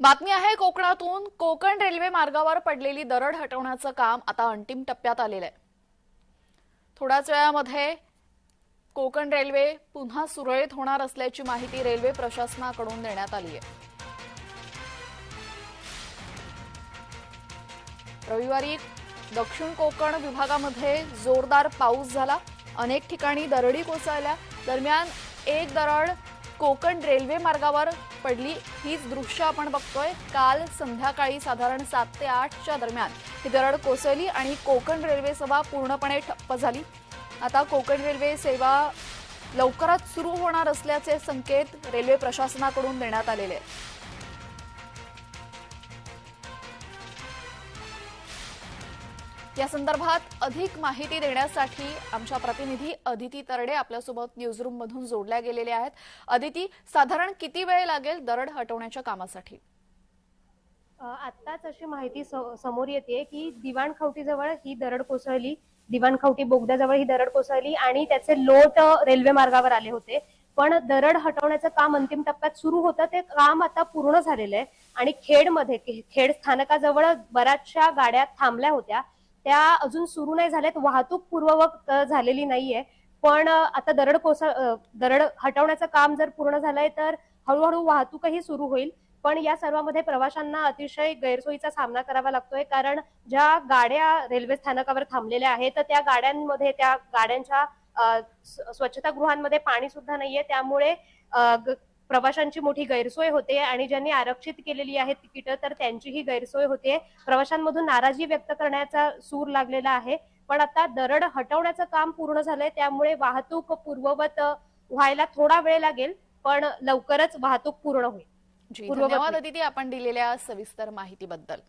बातमी आहे कोकणातून कोकण रेल्वे मार्गावर पडलेली दरड हटवण्याचं काम आता अंतिम टप्प्यात आलेलं आहे. थोड्याच वेळामध्ये कोकण रेल्वे पुन्हा सुरळीत होणार असल्याची माहिती रेल्वे प्रशासनाकडून देण्यात आली आहे. रविवारी दक्षिण कोकण विभागामध्ये जोरदार पाऊस झाला. अनेक ठिकाणी दरडी कोसळल्या. दरम्यान एक दरड कोकण रेल्वे मार्गावर पडली हीच दृश्य आपण बघतोय. काल संध्याकाळी साधारण सात ते आठच्या दरम्यान ही दरड कोसळली आणि कोकण रेल्वे सेवा पूर्णपणे ठप्प झाली. आता कोकण रेल्वे सेवा लवकरच सुरू होणार असल्याचे संकेत रेल्वे प्रशासनाकडून देण्यात आलेले आहेत. या संदर्भात अधिक माहिती देण्यासाठी आमच्या प्रतिनिधी अदिती तरडे आपल्यासोबत न्यूजरूम मधून जोडल्या गेलेल्या आहेत. अदिती साधारण किती वेळ लागेल दरड हटवण्याच्या कामासाठी? आत्ताच अशी माहिती समोर येते की दिवाणखावटीजवळ ही दरड कोसळली. दिवाणखावटी बोगद्याजवळ ही दरड कोसळली आणि त्याचे लोट रेल्वे मार्गावर आले होते. पण दरड हटवण्याचं काम अंतिम टप्प्यात सुरू होतं. ते काम आता पूर्ण झालेलं आहे. आणि खेडमध्ये खेड स्थानकाजवळ बऱ्याचशा गाड्या थांबल्या होत्या. त्या अजून सुरू नाही झाल्यात वाहतूक पूर्ववत झालेली नाहीये. पण आता दरड कोसळ दरड हटवण्याचं काम जर पूर्ण झालंय तर हळूहळू वाहतूकही सुरू होईल. पण या सर्वांमध्ये प्रवाशांना अतिशय गैरसोयीचा सामना करावा लागतोय कारण ज्या गाड्या रेल्वे स्थानकावर थांबलेल्या आहेत तर त्या गाड्यांमध्ये त्या गाड्यांच्या स्वच्छतागृहांमध्ये पाणी सुद्धा नाहीये. त्यामुळे प्रवाशांची मोठी गैरसोय होते आणि ज्यांनी आरक्षित केलेली आहेत तिकीटं तर त्यांचीही गैरसोय होते. प्रवाशांमधून नाराजी व्यक्त करण्याचा सूर लागलेला आहे. पण आता दरड हटवण्याचं काम पूर्ण झालंय त्यामुळे वाहतूक पूर्ववत व्हायला थोडा वेळ लागेल पण लवकरच वाहतूक पूर्ण होईल. धन्यवाद. अदिती आपण दिलेल्या सविस्तर माहितीबद्दल.